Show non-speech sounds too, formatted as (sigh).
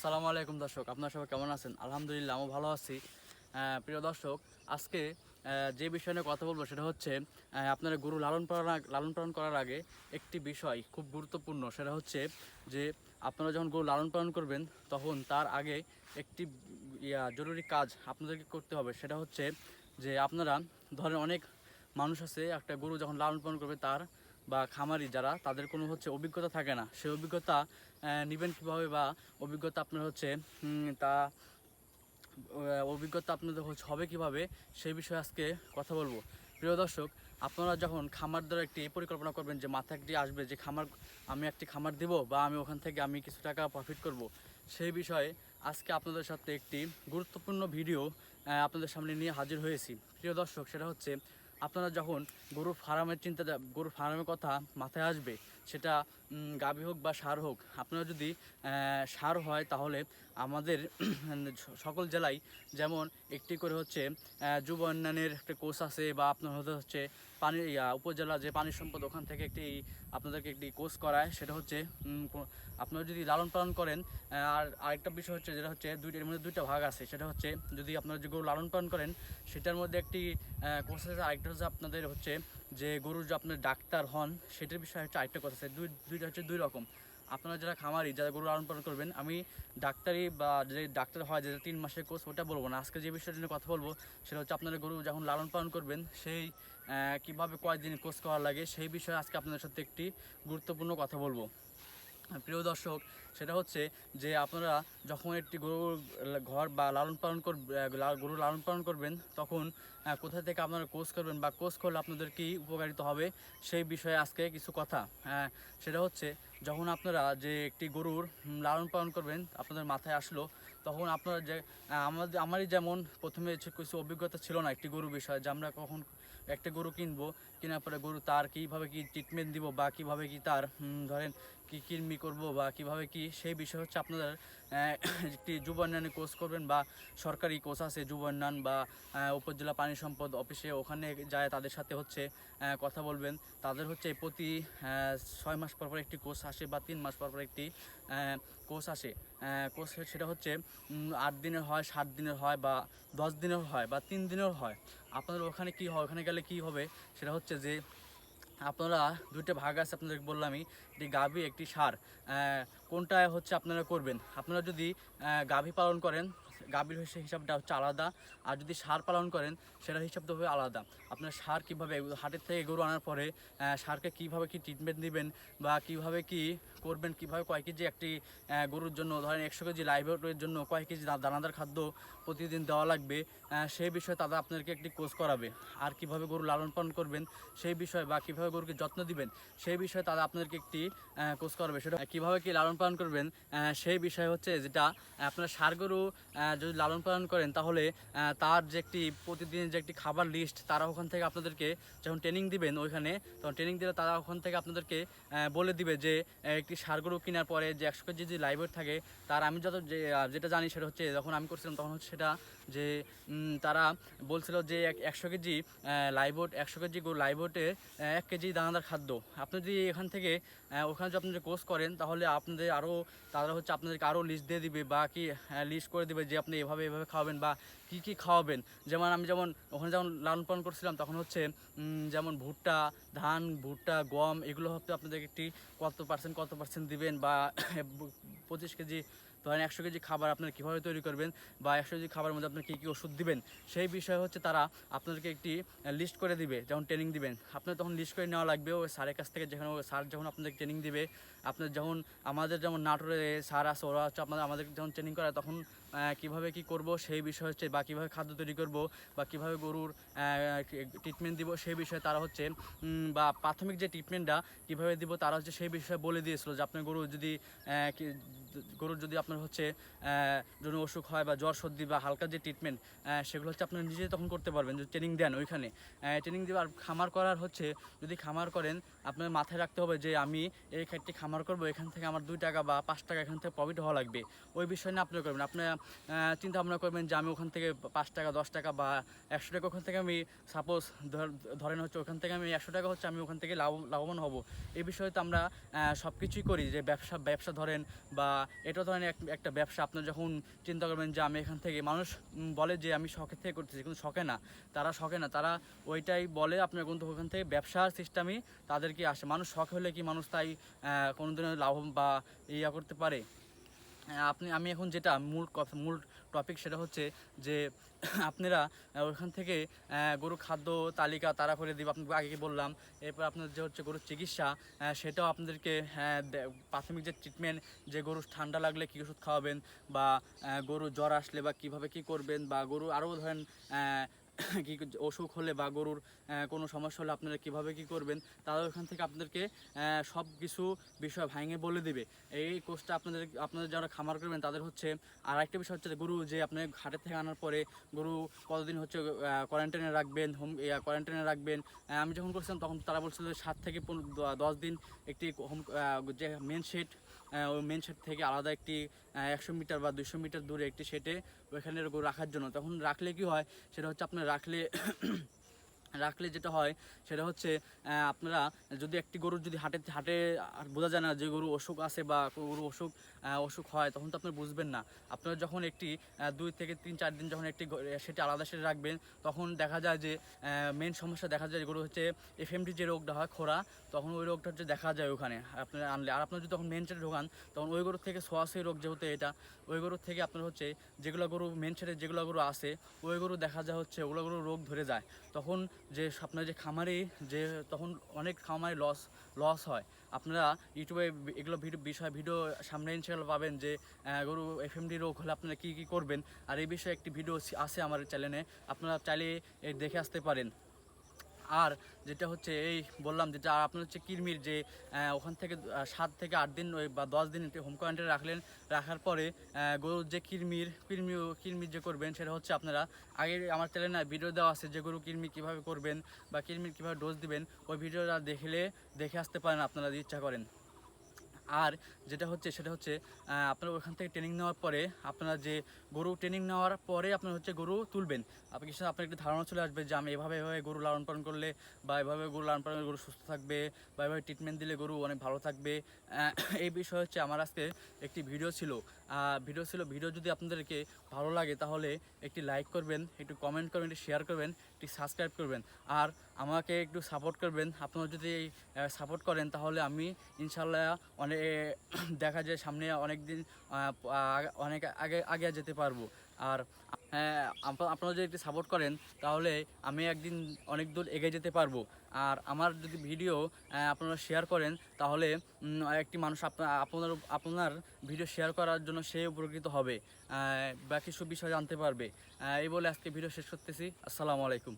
আসসালামু আলাইকুম দর্শক, আপনারা সবাই কেমন আছেন? আলহামদুলিল্লাহ আমি ভালো আছি। প্রিয় দর্শক, আজকে যে বিষয় নিয়ে কথা বলব সেটা হচ্ছে আপনারা গরু লালন পালন লালন পালন করার আগে একটি বিষয় খুব গুরুত্বপূর্ণ, সেটা হচ্ছে যে আপনারা যখন গরু লালন পালন করবেন, তখন তার আগে একটি, ইয়া, জরুরি কাজ আপনাদেরকে করতে হবে, সেটা হচ্ছে যে আপনারা, ধরেন অনেক মানুষ আছে, একটা গরু যখন লালন পালন করবে, তার বা খামারি যারা, তাদের কোনো হচ্ছে অভিজ্ঞতা থাকে না। সেই অভিজ্ঞতা নিবেন কীভাবে বা অভিজ্ঞতা আপনার হচ্ছে তা অভিজ্ঞতা আপনাদের হচ্ছে হবে কীভাবে, সেই বিষয়ে আজকে কথা বলব। প্রিয় দর্শক, আপনারা যখন খামার দ্বারা একটি পরিকল্পনা করবেন যে মাথায় একটি আসবে, যে খামার, আমি একটি খামার দিব বা আমি ওখান থেকে আমি কিছু টাকা প্রফিট করব, সেই বিষয়ে আজকে আপনাদের সাথে একটি গুরুত্বপূর্ণ ভিডিও আপনাদের সামনে নিয়ে হাজির হয়েছি। প্রিয় দর্শক, সেটা হচ্ছে আপনারা যখন গরুর ফার্মের চিন্তা গরুর ফার্মের কথা মাথায় আসবে সেটা গাভী হোক বা সার হোক, আপনারা যদি সার হয় তাহলে আমাদের, (clears throat) সকল জেলায় যেমন একটি করে হচ্ছে যুব উন্নয়নের একটা কোর্স আছে বা আপনার হতে হচ্ছে পানি উপজেলা যে পানি সম্পদ ওখান থেকে একটি, আপনাদেরকে একটি কোর্স করায়, সেটা হচ্ছে আপনারা যদি লালন পালন করেন আর আরেকটা বিষয় হচ্ছে যেটা হচ্ছে দুইটার মধ্যে দুইটা ভাগ আছে, সেটা হচ্ছে যদি আপনারা যে গরু লালন পালন করেন, সেটার মধ্যে একটি কোর্স আছে, আরেকটা হচ্ছে আপনাদের হচ্ছে যে গরুর যে আপনার ডাক্তার হন, সেটার বিষয়ে হচ্ছে আরেকটা কথা আছে। দুই, দুইটা হচ্ছে দুই রকম। আপনারা যারা খামারি, যারা গরু লালন পালন করবেন, আমি ডাক্তারি বা যে ডাক্তার হয়, যে তিন মাসের কোর্স ওটা বলব না। আজকে যে বিষয়টা নিয়ে কথা বলব, সেটা হচ্ছে আপনারা গরু যখন লালন পালন করবেন, সেই কীভাবে কীভাবে কয়েকদিন কোর্স করা লাগে, সেই বিষয়ে আজকে আপনাদের সাথে একটি গুরুত্বপূর্ণ কথা বলব। প্রিয় দর্শক সেটা হচ্ছে যে আপনারা যখন একটি গরুর ঘর বা লালন পালন কর গরু লালন পালন করবেন তখন কোথা থেকে আপনারা কোর্স করবেন বা কোর্স করলে আপনাদের কি উপকারিত হবে সেই বিষয়ে আজকে কিছু কথা। আহ, সেটা হচ্ছে যখন আপনারা যে একটি গরুর লালন পালন করবেন আপনাদের মাথায় আসলো তখন আপনারা যে আমাদের আমারই যেমন প্রথমে কিছু অভিজ্ঞতা ছিল না একটি গরু বিষয়ে যে আমরা কখন একটা গরু কিনবো কেনার পরে গরু তার কীভাবে কি ট্রিটমেন্ট দিব বা কীভাবে কি তার ধরেন কি কৃমি করব বা কীভাবে কি, সেই বিষয় হচ্ছে আপনাদের একটি যুব উন্নয়নে কোর্স করবেন বা সরকারি কোর্স আছে যুব উন্নয়ন বা উপজেলা পানি সম্পদ অফিসে ওখানে যায় তাদের সাথে হচ্ছে কথা বলবেন। তাদের হচ্ছে প্রতি ছয় মাস পর পর একটি কোর্স আসে বা তিন মাস পর পর একটি কোর্স আসে। কোর্স সেটা হচ্ছে আট দিনের হয়, সাত দিনের হয় বা দশ দিনের হয় বা তিন দিনের হয়। আপনাদের ওখানে কি হয়, ওখানে গেলে কি হবে? সেটা হচ্ছে যে আপনারা দুইটা ভাগ আছে আপনাদেরকে বললামই একটি গাভী একটি সার। কোনটা হচ্ছে আপনারা করবেন? আপনারা যদি গাভী পালন করেন গাভীর হিসাবটা হচ্ছে আলাদা। আর যদি সার পালন করেন সেটা হিসাবটা হবে আলাদা। আপনার সার কীভাবে হাটের থেকে গরু আনার পরে সারকে কীভাবে কি ট্রিটমেন্ট দিবেন বা কীভাবে কি করবেন, কীভাবে কয় কেজি একটি গরুর জন্য, ধরেন একশো কেজি লাইভের জন্য কয় কেজি দানাদার খাদ্য প্রতিদিন দেওয়া লাগবে সেই বিষয়ে তারা আপনাদেরকে একটি কোর্স করাবে। আর কীভাবে গরু লালন পালন করবেন, সেই বিষয়ে বা কীভাবে গরুকে যত্ন দিবেন, সেই বিষয়ে তারা আপনাদেরকে একটি কোর্স করাবে। সেটা কীভাবে কি লালন পালন করবেন সেই বিষয় হচ্ছে যেটা, আপনার সার গরু যদি লালন পালন করেন, তাহলে তার যে একটি প্রতিদিনের যে একটি খাবার লিস্ট তারা ওখান থেকে আপনাদেরকে যখন ট্রেনিং দিবেন ওইখানে, তখন ট্রেনিং দিলে তারা ওখান থেকে আপনাদেরকে বলে দিবে যে একটি গরু কেনার পরে যে একশো কেজি যদি লাইভের থাকে, তার আমি যত যে যেটা জানি সেটা হচ্ছে, যখন আমি করছিলাম তখন হচ্ছে সেটা যে তারা বলছিল যে, এক- একশো কেজি লাইভোট একশো কেজি গরু লাইভোটে এক কেজি দানাদার খাদ্য। আপনি যদি এখান থেকে ওখানে যদি আপনি কোর্স করেন, তাহলে আপনাদের আরও তারা হচ্ছে আপনাদেরকে আরও লিস্ট দিয়ে দিবে বা কি লিস্ট করে দিবে যে আপনি এভাবে এভাবে খাওয়াবেন বা কি কি খাওয়াবেন? যেমন আমি যেমন ওখানে যেমন লালন পালন করছিলাম, তখন হচ্ছে যেমন ভুট্টা, ধান, ভুট্টা, গম, এগুলো হচ্ছে আপনাদের একটি কত পার্সেন্ট কত পার্সেন্ট দিবেন বা (coughs) পঁচিশ কেজি ধরেন একশো কেজি খাবার আপনারা কীভাবে তৈরি করবেন বা একশো কেজি খাবারের মধ্যে আপনার কী কী ওষুধ দিবেন, সেই বিষয়ে হচ্ছে তারা আপনাদেরকে একটি লিস্ট করে দিবে, যখন ট্রেনিং দিবেন। আপনার তখন লিস্ট করে নেওয়া লাগবে, ওই স্যারের কাছ থেকে যেখানে স্যার যখন আপনাদের ট্রেনিং দিবে, আপনার যখন, আমাদের যেমন নাটোরে স্যার আছে, ওরা হচ্ছে আপনাদের, আমাদের যখন ট্রেনিং করায়, তখন কীভাবে কি করব, সেই বিষয় হচ্ছে, বা কীভাবে খাদ্য তৈরি করব, বা কীভাবে গরুর ট্রিটমেন্ট দিব, সেই বিষয়ে তারা হচ্ছে বা প্রাথমিক যে ট্রিটমেন্টটা কীভাবে দিব, তারা হচ্ছে সেই বিষয়ে বলে দিয়েছিল যে, আপনার গরু যদি গরুর যদি আপনার হচ্ছে জন্য অসুখ হয় বা জ্বর সর্দি বা হালকা যে ট্রিটমেন্ট সেগুলো হচ্ছে আপনারা নিজেই তখন করতে পারবেন যদি ট্রেনিং দেন ওইখানে। ট্রেনিং দেওয়ার খামার করার হচ্ছে, যদি খামার করেন, আপনার মাথায় রাখতে হবে যে আমি এই ক্ষেত্রে খামার করব, এখান থেকে আমার দুই টাকা বা পাঁচ টাকা এখান থেকে প্রফিট হওয়া লাগবে। ওই বিষয় নিয়ে আপনি করবেন? আপনার চিন্তা ভাবনা করবেন যে আমি ওখান থেকে পাঁচ টাকা, দশ টাকা বা একশো টাকা ওখান থেকে আমি সাপোজ ধরেন হচ্ছে ওখান থেকে আমি একশো টাকা হচ্ছে আমি ওখান থেকে লাভ, লাভবান হব। এই বিষয়ে তো আমরা সব কিছুই করি, যে ব্যবসা ব্যবসা ধরেন বা এটা ধরেন এক- একটা ব্যবসা। আপনার যখন চিন্তা করবেন যে আমি এখান থেকে মানুষ বলে যে আমি শখের থেকে করতেছি, কিন্তু শখে না। তারা শখে না। তারা ওইটাই বলে আপনার কিন্তু ওখান থেকে ব্যবসার সিস্টেমই তাদেরকে আসে। মানুষ শখ হলে কি মানুষ তাই কোনো দিনের লাভ বা ইয়া করতে পারে? আপনি, আমি এখন যেটা মূল মূল টপিক সেটা হচ্ছে যে (coughs) আপনারা ওখান থেকে গরু খাদ্য তালিকা তারা করে দিব, আপনাকে আগে বললাম। এরপর আপনার যে হচ্ছে গরুর চিকিৎসা সেটাও আপনাদেরকে দে- প্রাথমিক যে ট্রিটমেন্ট যে গরু ঠান্ডা লাগলে কী ওষুধ খাওয়াবেন বা গরু জ্বর আসলে বা কীভাবে কি করবেন বা গরু আরও ধরেন কি অসুখ হলে বা গরুর কোনো সমস্যা হলে আপনারা কীভাবে কি করবেন তারা ওখান থেকে আপনাদেরকে সব কিছু বিষয় ভাঙে বলে দিবে। এই কোর্সটা আপনাদের আপনাদের যারা খামার করবেন, তাদের হচ্ছে আর একটা বিষয় হচ্ছে গরু যে আপনি ঘাটে থেকে আনার পরে গরু কতদিন হচ্ছে কোয়ারেন্টাইনে রাখবেন হোম কোয়ারেন্টাইনে রাখবেন আমি যখন করছিলাম তখন তারা বলছিল সাত থেকে পনেরো, দশ দিন একটি হোম যে মেন শেড মেন শেড থেকে আলাদা একটি একশো মিটার বা দুশো মিটার দূরে একটি শেডে ওইখানে রাখার জন্য। তখন রাখলে কি হয়, সেটা হচ্ছে আপনার রাখলে রাখলে যেটা হয়, সেটা হচ্ছে আপনারা যদি একটি গরুর যদি হাটে হাটে বোঝা যায় না যে গরু অসুখ আছে বা গরু অসুখ অসুখ হয়, তখন তো আপনারা বুঝবেন না। আপনারা যখন একটি দুই থেকে তিন, চার দিন যখন একটি সেটা আলাদা সেটা রাখবেন, তখন দেখা যায় যে মেন সমস্যা দেখা যায় গরু হচ্ছে এফএমডি যে রোগটা হয়, খোরা, তখন ওই রোগটা হচ্ছে দেখা যায় ওখানে, আপনারা আনলে। আর আপনারা যদি তখন মেন সেটে ঢোকান, তখন ওই গরুর থেকে সোয়াশি রোগ যেহেতু এটা, ওই গরুর থেকে আপনার হচ্ছে যেগুলো গরু মেন সেটে যেগুলো গরু আছে, ওই গরু দেখা যায় হচ্ছে, ওগুলো গরু রোগ ধরে যায়। তখন যে আপনার যে খামারে যে তখন অনেক খামারে লস লস হয়। আপনারা ইউটিউবে এগুলো ভিডিও বিষয় ভিডিও সামনে ইনশাল পাবেন যে গরু এফএমডি রোগ হলে আপনারা কী কী করবেন। আর এই বিষয়ে একটি ভিডিও আছে আমার চ্যানেলে আপনারা চাইলে দেখে আসতে পারেন। আর যেটা হচ্ছে এই বললাম যেটা আর আপনার হচ্ছে কিরমির যে ওখান থেকে সাত থেকে আট দিন, ওই বা দশ দিন হোম কোয়ারেন্টাইনে রাখলেন, রাখার পরে গরুর যে কিরমির, কিরমি কিরমির যে করবেন সেটা হচ্ছে আপনারা আগে আমার চ্যানেলে ভিডিও দেওয়া আছে যে গরু কিরমি কীভাবে করবেন বা কিরমির কীভাবে ডোজ দিবেন, ওই ভিডিওটা দেখলে, দেখে আসতে পারেন আপনারা যদি ইচ্ছা করেন। আর যেটা হচ্ছে, সেটা হচ্ছে আপনারা ওখান থেকে ট্রেনিং নেওয়ার পরে আপনারা যে গরু ট্রেনিং নেওয়ার পরে আপনার হচ্ছে গরু তুলবেন। আপনি কিছু আপনার একটা ধারণা চলে আসবে যে আমি এভাবে এভাবে গরু লালন পালন করলে বা এভাবে গরু লালন পালন গরু সুস্থ থাকবে বা এভাবে ট্রিটমেন্ট দিলে গরু অনেক ভালো থাকবে। এই বিষয়ে হচ্ছে আমার আজকে একটি ভিডিও ছিল। ভিডিও ছিল ভিডিও যদি আপনাদেরকে ভালো লাগে তাহলে একটি লাইক করবেন, একটু কমেন্ট করবেন, একটু শেয়ার করবেন। একটি সাবস্ক্রাইব করবেন। আর আমাকে একটু সাপোর্ট করবেন। আপনারা যদি সাপোর্ট করেন, তাহলে আমি ইনশাল্লাহ অনেক (clears throat) দেখা যায় সামনে অনেক দিন অনেক আগে আগে যেতে পারব। আর আপনারা যদি একটু সাপোর্ট করেন, তাহলে আমি একদিন অনেক দূর এগিয়ে যেতে পারব। আর আমার যদি ভিডিও আপনারা শেয়ার করেন, তাহলে একটি মানুষ আপনার আপনার ভিডিও শেয়ার করার জন্য সে উপকৃত হবে। বাকি সব বিষয় জানতে পারবে। এই বলে আজকে ভিডিও শেষ করতেছি। আসসালামু আলাইকুম।